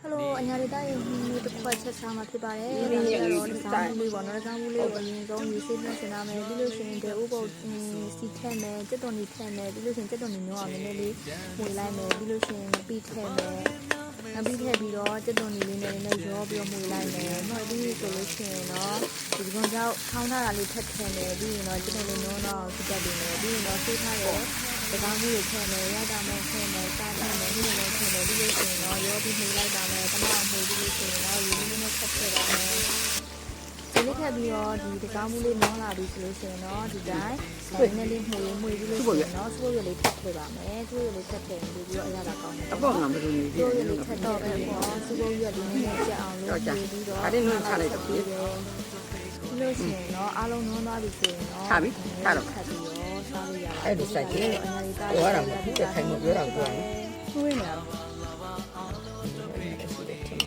ဟယ်လိုအညာဒေတာရဲ့ဒီနေ့တစ်ခွက်ချက်စားမှာဖြစ်ပါတယ်။ဒါကတော့ဒီစားမှုလေးပေါ့နော်။ဒီစားမှုလေးကိုအရင်ဆုံးရေစေးသွင်းစင်လာမယ်ပြီးလို့ရှိရင်ဒေဥပုတ်စီထက်မယ်ကြက်သွန်ကြီးထက်မယ်ပြီးလို့ရှိရင်ကြက်သွန်ကြီးမျိုးအောင်နည်းနည်းလေးဝေလိုက်မယ်ပြီးလို့ရှိရင်ပြီးထက်မယ်။နောက်ပြီးထည့်ပြီးတော့ကြက်သွန်ကြီးလေးနဲ့လည်းရောပြီးတော့မှုလိုက်မယ်။နောက်ပြီးဆိုလို့ရှိရင်တော့ဒီကွန်ကြောက်ထောင်းထားတာလေးထက်ထည့်မယ်ပြီးရင်တော့ကြက်သွန်လေးနိုးတော့ဖြစ်တတ်တယ်မယ်ပြီးရင်တော့ဆေးထားရဲ့ဒီကောင်းမှုတွေထည့်မယ်ရတာမယ်ထည့်မယ်စားထည့်မယ်ဒီလိုမျိုးထည့်မယ်ပြီးလို့ ရှိရင်တော့ရောပြီးမှုလိုက်တာမယ်တမအောင်မှုပြီးလို့ရှိရင်တော့ရေလေးလေးနဲ့ထပ်ထည့်ပါမယ်ဒီလေးထပ်ပြီးတော့ဒီဒီကောင်းမှုလေးနောင်းလာပြီဆိုလို့ရှိရင်တော့ဒီတိုင်းနည်းနည်းလေးမှုရေးမှုပြီးလို့ရှိရင်တော့စပုတ်ရလေးထပ်ထည့်ပါမယ်စပုတ်ရလေးထပ်ထည့်ပြီးပြီးတော့အရသာကောင်းတယ်အပေါ့ငါမလို့နေစသေးပုတ်ရတယ်လေးထပ်တော့ပြီးတော့စပုတ်ရလေးနည်းနည်းကြက်အောင်လုပ်ပြီးတော့ပြီးလို့ရှိရင်တော့အားလုံးနွမ်းသွားပြီဆိုရင်တော့ထပ်ပြီးတော့စားလို့ရတယ်အဲ့ဒီစိုက်တယ်ဟိုကတော့ပြည့်ခိုင်မပြောတာကိုယ်ဆွေးနေတာ